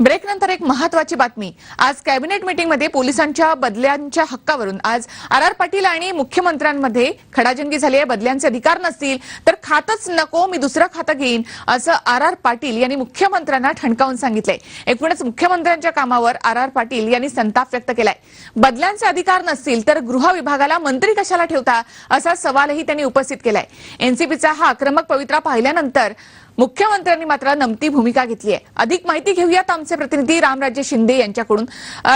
Break नंतर एक महत्वाची बातमी. आज कॅबिनेट मीटिंगमध्ये पोलिसांच्या बदल्यांच्या हक्कावरून. आज आर आर पाटील आणि मुख्यमंत्र्यांमध्ये खडाजंगी झाली आहे. बदल्यांचे अधिकार नसतील तर खातच नको मी दुसरं खातं घेईन असं आर आर पाटील यांनी मुख्यमंत्र्यांना ठणकावून सांगितलंय. एकूणच मुख्यमंत्र्यांच्या कामावर आर आर पाटील यांनी संताप व्यक्त केलाय. बदल्यांचे अधिकार नसतील तर गृह विभागाला मंत्री कशाला ठेवता असा सवालही त्यांनी उपस्थित केलाय. एनसीपीचा हा आक्रमक पवित्रा पाहिल्यानंतर मुख्यमंत्र्यांनी मात्र नमती भूमिका घेतली आहे. अधिक माहिती घेऊयात आमचे प्रतिनिधी रामराजे शिंदे यांच्याकडून.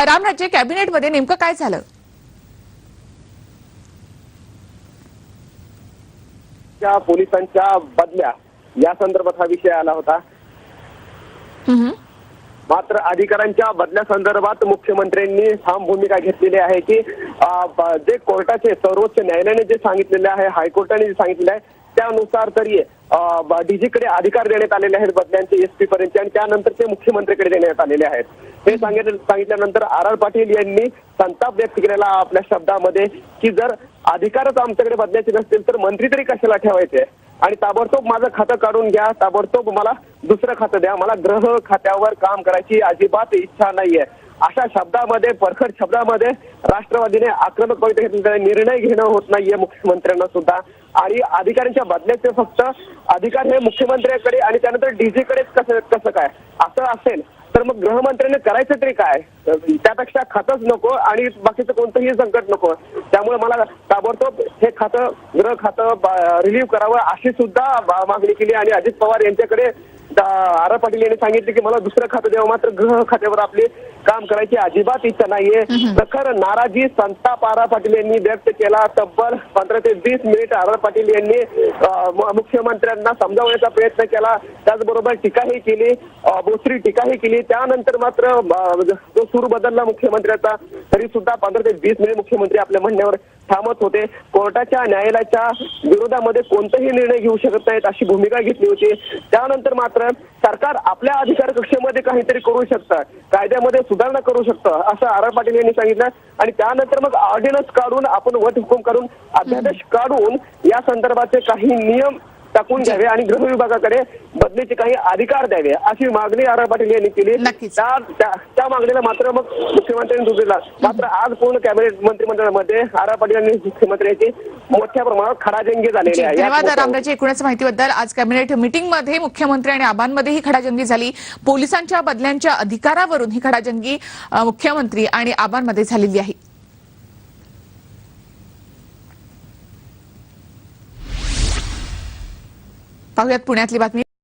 रामराजे कॅबिनेटमध्ये नेमकं काय झालं? पोलिसांच्या बदल्या या संदर्भात हा विषय आला होता. मात्र अधिकाऱ्यांच्या बदल्या संदर्भात मुख्यमंत्र्यांनी ठाम भूमिका घेतलेली आहे की जे कोर्टाचे सर्वोच्च न्यायालयाने जे सांगितलेले आहे हायकोर्टाने जे सांगितलेलं आहे त्यानुसार तरी डीजीकडे अधिकार देण्यात आलेले आहेत बदल्यांचे एसपी पर्यंत आणि त्यानंतर ते मुख्यमंत्रीकडे देण्यात आलेले आहेत. हे सांगितलं सांगितल्यानंतर आर आर पाटील यांनी संताप व्यक्त केलेला आपल्या शब्दामध्ये की जर अधिकारच आमच्याकडे बदलायचे नसतील तर मंत्री तरी कशाला ठेवायचे? आणि ताबडतोब माझं खातं काढून घ्या ताबडतोब मला दुसरं खातं द्या मला ग्रह खात्यावर काम करायची अजिबात इच्छा नाहीये. अशा शब्दामध्ये परखड शब्दामध्ये राष्ट्रवादीने आक्रमक निर्णय घेणं होत नाहीये मुख्यमंत्र्यांना सुद्धा. आणि अधिकाऱ्यांच्या बदल्याचे फक्त अधिकार हे मुख्यमंत्र्यांकडे आणि त्यानंतर डीजीकडेच कसं कसं काय? असं असेल तर मग गृहमंत्र्यांनी करायचं तरी काय? त्यापेक्षा खातच नको आणि बाकीचं कोणतंही संकट नको. त्यामुळे मला ताबडतोब हे खातं गृह खातं रिलीव्ह करावं अशी सुद्धा मागणी केली आणि अजित पवार यांच्याकडे आर पाटील यांनी सांगितले की मला दुसरं खातं द्यावं मात्र गृह खात्यावर आपली काम करायची अजिबात इच्छा नाहीये. प्रखर नाराजी संताप आर पाटील यांनी व्यक्त केला. तब्बल पंधरा ते वीस मिनिट आर पाटील यांनी मुख्यमंत्र्यांना समजावण्याचा प्रयत्न केला. त्याचबरोबर टीकाही केली. अं, बोचरी टीकाही केली. त्यानंतर मात्र जो सूर बदलला मुख्यमंत्र्याचा तरी सुद्धा पंधरा ते वीस मिनिट मुख्यमंत्री आपल्या म्हणण्यावर थांबत होते. कोर्टाच्या न्यायालयाच्या विरोधामध्ये कोणताही निर्णय घेऊ शकत नाहीत अशी भूमिका घेतली होती. त्यानंतर मात्र सरकार आपल्या अधिकार कक्षेमध्ये काहीतरी करू शकतं. कायद्यामध्ये सुधारणा करू शकतं असं आर आर पाटील यांनी सांगितलं. आणि त्यानंतर मग ऑर्डिनन्स काढून आपण वट हुकूम काढून अध्यादेश काढून या संदर्भाचे काही नियम टाकून घ्यावे आणि गृह विभागाकडे बदलीचे काही अधिकार द्यावे अशी मागणी आर पाटील यांनी केली. त्या मागणीला मात्र मग मुख्यमंत्र्यांनी दुजोरी दिला. मात्र आज पूर्ण कॅबिनेट मंत्रिमंडळामध्ये आर पाटील आणि मुख्यमंत्र्यांची मोठ्या प्रमाणात खडाजंगी झालेली आहे. धन्यवाद रामराजे एकूणच माहितीबद्दल. आज कॅबिनेट मीटिंगमध्ये मुख्यमंत्री आणि आबांमध्ये ही खडाजंगी झाली. पोलिसांच्या बदल्यांच्या अधिकारावरून ही खडाजंगी मुख्यमंत्री आणि आबांमध्ये झालेली आहे. पाहूयात पुण्यातली बातमी.